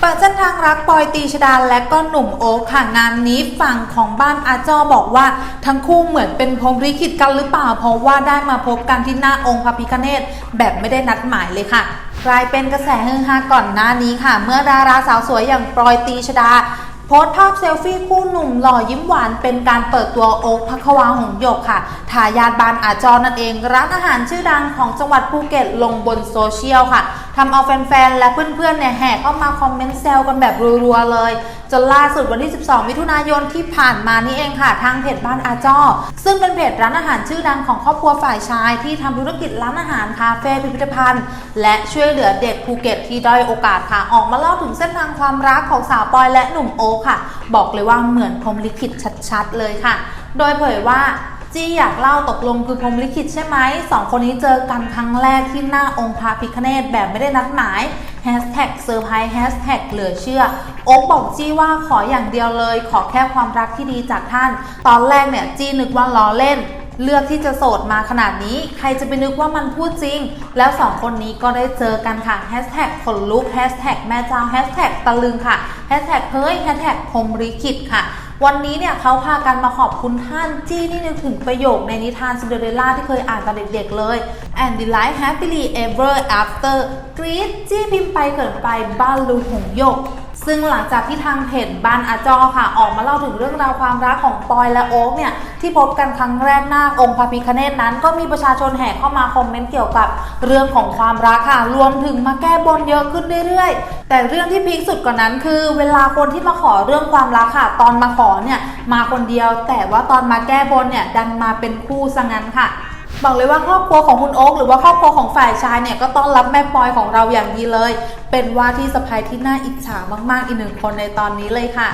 เปิดเส้นทางรักปอยตีชดาและก็หนุ่มโอ๊คค่ะงานนี้ฝั่งของบ้านอาจอบอกว่า ทั้งคู่เหมือนเป็นพรมลิขิตกันหรือเปล่า เพราะว่าได้มาพบกันที่หน้าองค์พระพิฆเนศแบบไม่ได้นัดหมายเลยค่ะ กลายเป็นกระแสฮือฮาก่อนหน้านี้ค่ะ เมื่อดาราสาวสวยอย่างปอยตีชดาโพสภาพเซลฟี่คู่หนุ่มหล่อยิ้มหวานเป็นการเปิดตัวโอ๊คพักวาหงหยกค่ะทายาทบ้านอาจอนั่นเอง ร้านอาหารชื่อดังของจังหวัดภูเก็ตลงบนโซเชียลค่ะ ทำเอาแฟนๆ และเพื่อนๆ เนี่ยแห่เข้ามาคอมเมนต์แซวกันแบบรัวๆ เลย จนล่าสุดวันที่ 12 มิถุนายนที่ผ่านมานี่เองค่ะ ทางเพจบ้านอาจอซึ่งเป็นเพจร้านอาหารชื่อดังของครอบครัวฝ่ายชาย ที่ทำธุรกิจร้านอาหารคาเฟ่พิพิธภัณฑ์ และช่วยเหลือเด็กภูเก็ตที่ด้อยโอกาสค่ะ ออกมาเล่าถึงเส้นทางความรักของสาวปอยและหนุ่มโอค่ะ บอกเลยว่าเหมือนพรมลิขิตชัดๆ เลยค่ะ โดยเผยว่า จี้อยากเล่าตกลงคือพรหมลิขิตใช่ไหมสองคนนี้เจอกันครั้งแรกที่หน้าองค์พระพิฆเนศแบบไม่ได้นัดหมายแฮชแท็กเซอร์ไพรส์แฮชแท็กเหลือเชื่อ โอ๊กบอกจี้ว่าขออย่างเดียวเลย ขอแค่ความรักที่ดีจากท่าน ตอนแรกเนี่ยจี้นึกว่าล้อเล่น เลือกที่จะโสดมาขนาดนี้ ใครจะไปนึกว่ามันพูดจริง แล้วสองคนนี้ก็ได้เจอกันค่ะแฮชแท็กขนลุกแฮชแท็กแม่เจ้าแฮชแท็กตะลึงค่ะแฮชแท็กเฮ้ยแฮชแท็กพรหมลิขิตค่ะ วันนี้เนี่ยเขาพากันมาขอบคุณท่านจี้นี่นึกถึงประโยคในนิทานซินเดอเรลล่าที่เคยอ่านตอนเด็กๆเลย and delight happily ever after กรี๊ดจี้พิมพ์ไปเกิดไปบ้านลูหงยก ซึ่งหลังจากที่ทางเพจบ้านอาจอค่ะ ออกมาเล่าถึงเรื่องราวความรักของปอยและโอ๊คเนี่ย ที่พบกันครั้งแรกหน้าองค์พระพิฆเนศนั้น ก็มีประชาชนแห่เข้ามาคอมเมนต์เกี่ยวกับเรื่องของความรักค่ะ รวมถึงมาแก้บนเยอะขึ้นเรื่อยๆ แต่เรื่องที่พีคสุดกว่านั้นคือ เวลาคนที่มาขอเรื่องความรักค่ะ ตอนมาขอเนี่ยมาคนเดียว แต่ว่าตอนมาแก้บนเนี่ยดันมาเป็นคู่ซะงั้นค่ะ บอกเลยว่าครอบครัวของคุณโอ๊คหรือว่าครอบครัวของฝ่ายชายเนี่ยก็ต้อนรับแม่ปอยของเราอย่างดีเลย เป็นว่าที่สะพายที่น่าอิจฉามากๆอีกหนึ่งคนในตอนนี้เลยค่ะ